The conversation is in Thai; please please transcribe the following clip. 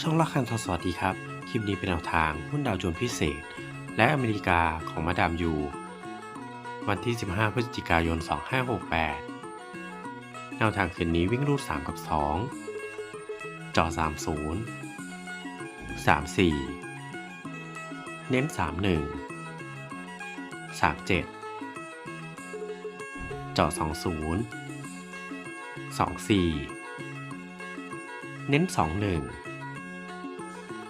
ช่องละคันทอสวัสดีครับ คลิปนี้เป็นแนวทางหุ้นดาวโจนส์พิเศษ และอเมริกาของมาดามยู วันที่ 15 พฤศจิกายน 2568 แนวทางคืนนี้วิ่งรูด 3 กับ 2 จอ 30 34 เน้น 31 37 จอ 20 24 เน้น 21